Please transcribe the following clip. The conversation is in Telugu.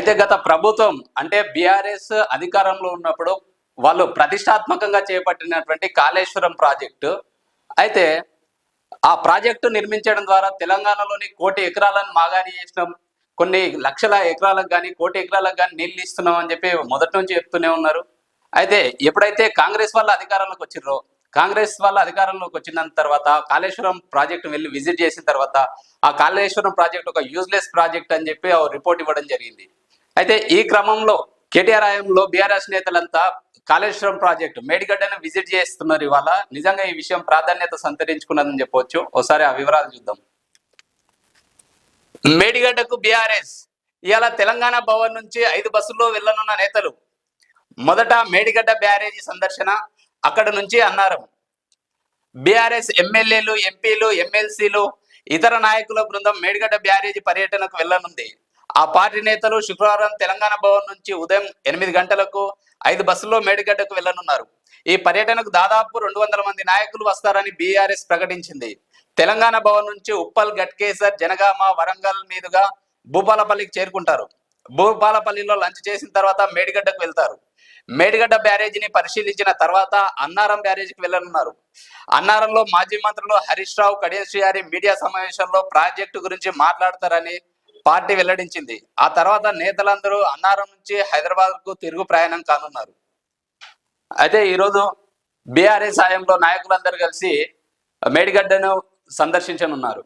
అయితే గత ప్రభుత్వం అంటే బీఆర్ఎస్ అధికారంలో ఉన్నప్పుడు వాళ్ళు ప్రతిష్టాత్మకంగా చేపట్టినటువంటి కాళేశ్వరం ప్రాజెక్టు. అయితే ఆ ప్రాజెక్టు నిర్మించడం ద్వారా తెలంగాణలోని కోటి ఎకరాలను మాగాని చేసినాం. కొన్ని లక్షల ఎకరాలకు కానీ కోటి ఎకరాలకు కానీ నీళ్ళు ఇస్తున్నాం అని చెప్పి మొదటి నుంచి చెప్తూనే ఉన్నారు. అయితే ఎప్పుడైతే కాంగ్రెస్ వాళ్ళ అధికారంలోకి వచ్చిర్రో కాంగ్రెస్ వాళ్ళ అధికారంలోకి వచ్చిన తర్వాత కాళేశ్వరం ప్రాజెక్టు వెళ్ళి విజిట్ చేసిన తర్వాత ఆ కాళేశ్వరం ప్రాజెక్ట్ ఒక యూజ్లెస్ ప్రాజెక్ట్ అని చెప్పి రిపోర్ట్ ఇవ్వడం జరిగింది. అయితే ఈ క్రమంలో కేటీఆర్ హయాంలో బీఆర్ఎస్ నేతలంతా కాళేశ్వరం ప్రాజెక్టు మేడిగడ్డను విజిట్ చేస్తున్నారు ఇవాళ. నిజంగా ఈ విషయం ప్రాధాన్యత సంతరించుకున్నదని చెప్పవచ్చు ఒకసారి ఆ వివరాలు చూద్దాం. మేడిగడ్డకు బీఆర్ఎస్ ఇవాళ తెలంగాణ భవన్ నుంచి ఐదు బస్సుల్లో వెళ్ళనున్న నేతలు మొదట మేడిగడ్డ బ్యారేజీ సందర్శన అక్కడ నుంచి అన్నారం. బీఆర్ఎస్ ఎమ్మెల్యేలు ఎంపీలు ఎమ్మెల్సీలు ఇతర నాయకుల బృందం మేడిగడ్డ బ్యారేజీ పర్యటనకు వెళ్ళనుంది. ఆ పార్టీ నేతలు శుక్రవారం తెలంగాణ భవన్ నుంచి ఉదయం ఎనిమిది గంటలకు ఐదు బస్సుల్లో మేడిగడ్డకు వెళ్ళనున్నారు ఈ పర్యటనకు దాదాపు రెండు వందల మంది నాయకులు వస్తారని బీఆర్ఎస్ ప్రకటించింది. తెలంగాణ భవన్ నుంచి ఉప్పల్ గట్కేసర్ జనగామ వరంగల్ మీదుగా భూపాలపల్లికి చేరుకుంటారు. భూపాలపల్లిలో లంచ్ చేసిన తర్వాత మేడిగడ్డకు వెళ్తారు. మేడిగడ్డ బ్యారేజీని పరిశీలించిన తర్వాత అన్నారం బ్యారేజీకి వెళ్ళనున్నారు. అన్నారంలో మాజీ మంత్రులు హరీష్ రావు కడియం శ్రీహారి మీడియా సమావేశంలో ప్రాజెక్టు గురించి మాట్లాడతారని పార్టీ వెల్లడించింది. ఆ తర్వాత నేతలందరూ అన్నారం నుంచి హైదరాబాద్కు తిరుగు ప్రయాణం కానున్నారు. అయితే ఈరోజు బీఆర్ఎస్ సాయంలో నాయకులందరూ కలిసి మేడిగడ్డను సందర్శించనున్నారు.